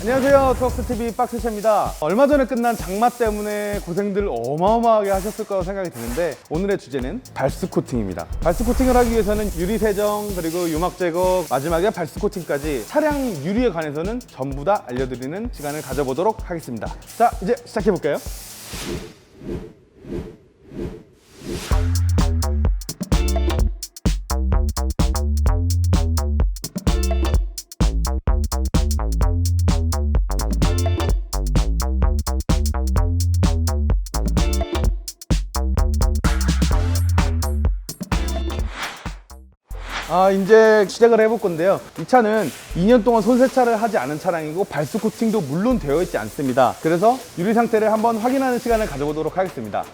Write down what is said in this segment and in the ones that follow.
안녕하세요. 투박스TV 박스샤입니다. 얼마 전에 끝난 장마 때문에 고생들 어마어마하게 하셨을 거라고 생각이 드는데 오늘의 주제는 발수 코팅입니다. 발수 코팅을 하기 위해서는 유리 세정 그리고 유막 제거 마지막에 발수 코팅까지 차량 유리에 관해서는 전부 다 알려드리는 시간을 가져보도록 하겠습니다. 자, 이제 시작해 볼까요? 아, 이제 시작을 해볼 건데요. 이 차는 2년 동안 손세차를 하지 않은 차량이고 발수 코팅도 물론 되어 있지 않습니다. 그래서 유리 상태를 한번 확인하는 시간을 가져보도록 하겠습니다.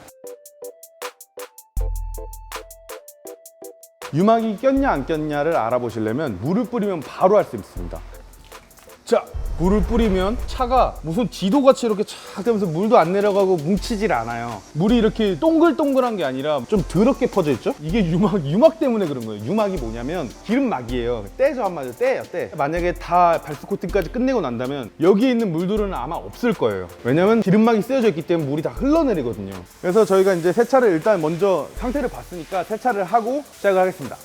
유막이 꼈냐 안 꼈냐를 알아보시려면 물을 뿌리면 바로 알 수 있습니다. 자, 물을 뿌리면 차가 무슨 지도같이 이렇게 쫙 되면서 물도 안 내려가고 뭉치질 않아요. 물이 이렇게 동글동글한 게 아니라 좀 더럽게 퍼져 있죠? 이게 유막, 유막 때문에 그런 거예요. 유막이 뭐냐면 기름막이에요. 때죠, 한마디로 때예요, 때. 만약에 다 발수 코팅까지 끝내고 난다면 여기에 있는 물들은 아마 없을 거예요. 왜냐면 기름막이 쓰여져 있기 때문에 물이 다 흘러내리거든요. 그래서 저희가 이제 세차를 일단 먼저 상태를 봤으니까 세차를 하고 시작을 하겠습니다.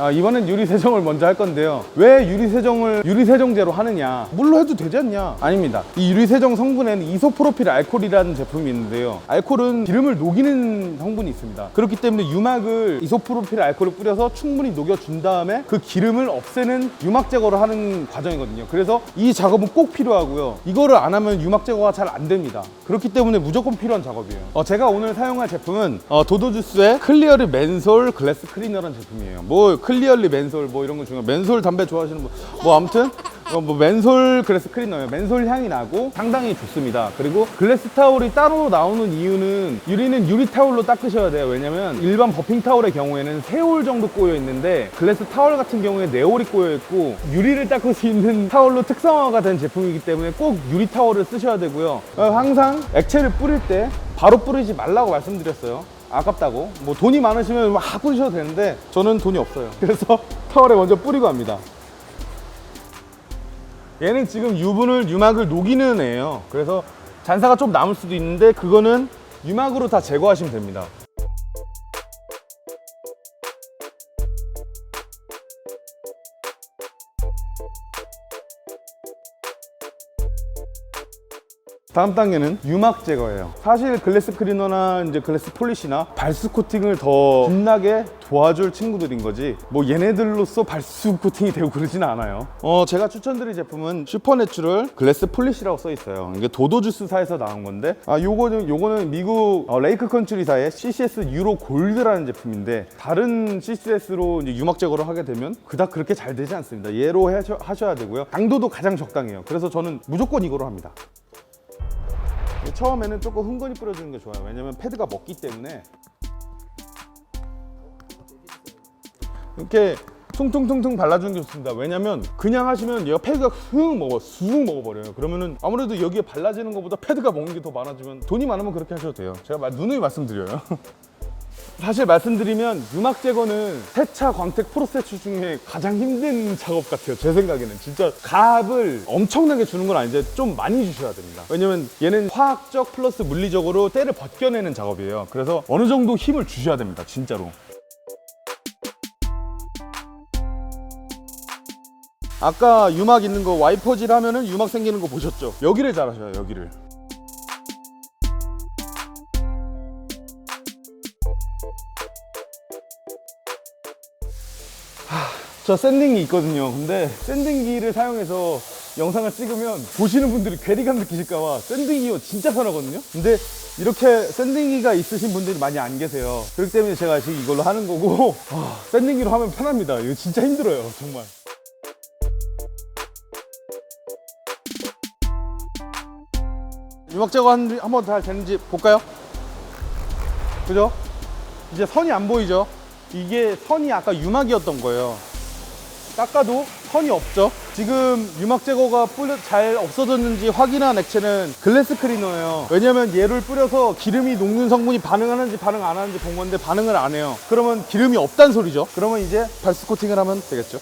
아, 이번엔 유리 세정을 먼저 할 건데요. 왜 유리 세정을 유리 세정제로 하느냐? 물로 해도 되지 않냐? 아닙니다. 이 유리 세정 성분에는 이소프로필 알코올이라는 제품이 있는데요. 알코올은 기름을 녹이는 성분이 있습니다. 그렇기 때문에 유막을 이소프로필 알코올을 뿌려서 충분히 녹여준 다음에 그 기름을 없애는 유막 제거를 하는 과정이거든요. 그래서 이 작업은 꼭 필요하고요. 이거를 안 하면 유막 제거가 잘 안 됩니다. 그렇기 때문에 무조건 필요한 작업이에요. 어, 제가 오늘 사용할 제품은 어, 도도주스의 클리어리 맨솔 글래스 클리너라는 제품이에요. 뭐 클리어리 맨솔 뭐 이런 거 중에 맨솔 담배 좋아하시는 분, 뭐 아무튼 어, 뭐 맨솔 글래스 클리너예요. 맨솔 향이 나고 상당히 좋습니다. 그리고 글래스 타올이 따로 나오는 이유는 유리는 유리 타올로 닦으셔야 돼요. 왜냐면 일반 버핑 타올의 경우에는 세 올 정도 꼬여 있는데 글래스 타올 같은 경우에 네 올이 꼬여 있고 유리를 닦을 수 있는 타올로 특성화가 된 제품이기 때문에 꼭 유리 타올을 쓰셔야 되고요. 어, 항상 액체를 뿌릴 때 바로 뿌리지 말라고 말씀드렸어요. 아깝다고. 뭐 돈이 많으시면 막 뿌리셔도 되는데 저는 돈이 없어요. 그래서 타월에 먼저 뿌리고 합니다. 얘는 지금 유분을 유막을 녹이는 애예요. 그래서 잔사가 좀 남을 수도 있는데 그거는 유막으로 다 제거하시면 됩니다. 다음 단계는 유막 제거예요. 사실 글래스 클리너나 이제 글래스 폴리시나 발수 코팅을 더 빛나게 도와줄 친구들인 거지. 뭐 얘네들로서 발수 코팅이 되고 그러지는 않아요. 어, 제가 추천드릴 제품은 슈퍼내추럴 글래스 폴리시라고 써 있어요. 이게 도도주스사에서 나온 건데, 아, 요거는 요거는 미국 어, 레이크 컨트리사의 CCS 유로 골드라는 제품인데 다른 CCS로 이제 유막 제거를 하게 되면 그닥 그렇게 잘 되지 않습니다. 얘로 하셔, 하셔야 되고요. 강도도 가장 적당해요. 그래서 저는 무조건 이거로 합니다. 처음에는 조금 흥건히 뿌려주는 게 좋아요. 왜냐면 패드가 먹기 때문에 이렇게 퉁퉁퉁퉁 발라주는 게 좋습니다. 왜냐면 그냥 하시면 얘가 패드가 슥 먹어, 쑥 먹어버려요. 그러면은 아무래도 여기에 발라지는 것보다 패드가 먹는 게 더 많아지면 돈이 많으면 그렇게 하셔도 돼요. 제가 말- 누누이 말씀드려요. 사실 말씀드리면 유막 제거는 세차 광택 프로세스 중에 가장 힘든 작업 같아요. 제 생각에는 진짜 값을 엄청나게 주는 건 아닌데 좀 많이 주셔야 됩니다. 왜냐면 얘는 화학적 플러스 물리적으로 때를 벗겨내는 작업이에요. 그래서 어느 정도 힘을 주셔야 됩니다. 진짜로. 아까 유막 있는 거 와이퍼질 하면은 유막 생기는 거 보셨죠? 여기를 잘하셔요. 여기를. 저 샌딩기 있거든요. 근데 샌딩기를 사용해서 영상을 찍으면 보시는 분들이 괴리감 느끼실까봐 샌딩기요 진짜 편하거든요. 근데 이렇게 샌딩기가 있으신 분들이 많이 안 계세요. 그렇기 때문에 제가 지금 이걸로 하는 거고 아, 샌딩기로 하면 편합니다. 이거 진짜 힘들어요. 정말. 유막 제거 한번 잘 되는지 볼까요? 그죠? 이제 선이 안 보이죠? 이게 선이 아까 유막이었던 거예요. 깎아도 선이 없죠? 지금 유막 제거가 뿌려 잘 없어졌는지 확인한 액체는 글래스 클리너예요. 왜냐면 얘를 뿌려서 기름이 녹는 성분이 반응하는지 반응 안 하는지 본 건데 반응을 안 해요. 그러면 기름이 없단 소리죠. 그러면 이제 발스 코팅을 하면 되겠죠.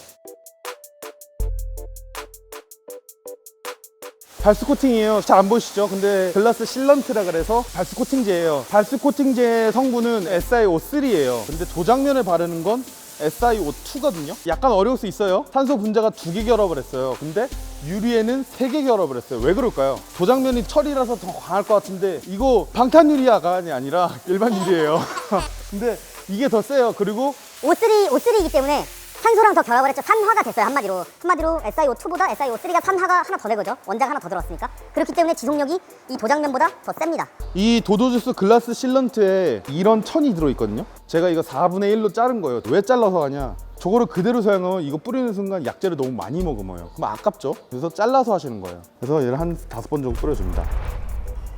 발스 코팅이에요. 잘 안 보이시죠? 근데 글라스 실런트라 그래서 발스 코팅제예요. 발스 코팅제 성분은 SiO3예요. 근데 도장면에 바르는 건 SiO2거든요. 약간 어려울 수 있어요. 산소 분자가 두 개 결합을 했어요. 근데 유리에는 세 개 결합을 했어요. 왜 그럴까요? 도장면이 철이라서 더 강할 것 같은데 이거 방탄 유리아가 아니라 일반 유리예요. 근데 이게 더 세요. 그리고 O3, O3이기 때문에 산소랑 더 결합을 했죠. 산화가 됐어요, 한마디로. 한마디로 SiO2보다 SiO3가 산화가 하나 더 되거죠. 원자가 하나 더 들어왔으니까. 그렇기 때문에 지속력이 이 도장면보다 더 셉니다. 이 도도주스 글라스 실런트에 이런 천이 들어있거든요. 제가 이거 4분의 1로 자른 거예요. 왜 잘라서 하냐? 저거를 그대로 사용하면 이거 뿌리는 순간 약재를 너무 많이 먹으면 그럼 아깝죠? 그래서 잘라서 하시는 거예요. 그래서 얘를 한 다섯 번 정도 뿌려줍니다.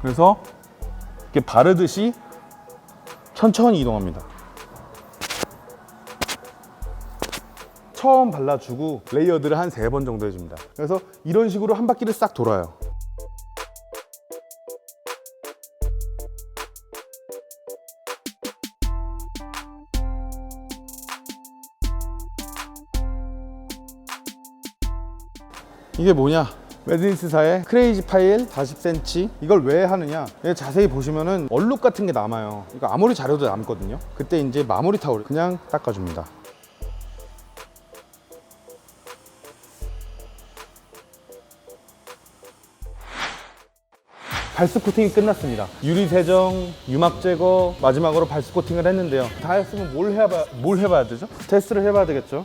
그래서 이렇게 바르듯이 천천히 이동합니다. 처음 발라주고 레이어드를 한 세 번 정도 해줍니다. 그래서 이런 식으로 한 바퀴를 싹 돌아요. 이게 뭐냐? 메드니스사의 크레이지 파일 40cm 이걸 왜 하느냐? 얘 자세히 보시면은 얼룩 같은 게 남아요. 이거 아무리 잘해도 남거든요. 그때 이제 마무리 타올 그냥 닦아줍니다. 발스 코팅이 끝났습니다. 유리 세정, 유막 제거, 마지막으로 발스 코팅을 했는데요. 다 했으면 뭘 해봐 뭘 해봐야 되죠? 테스트를 해봐야 되겠죠.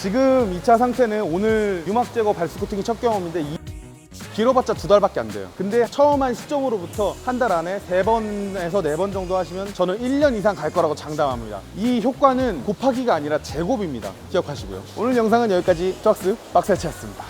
지금 2차 상태는 오늘 유막 제거 발수 코팅이 첫 경험인데 이- 길어봤자 두 달밖에 안 돼요. 근데 처음 한 시점으로부터 한 달 안에 세 번에서 네 번 정도 하시면 저는 1년 이상 갈 거라고 장담합니다. 이 효과는 곱하기가 아니라 제곱입니다. 기억하시고요. 오늘 영상은 여기까지 쩍스 박세치였습니다.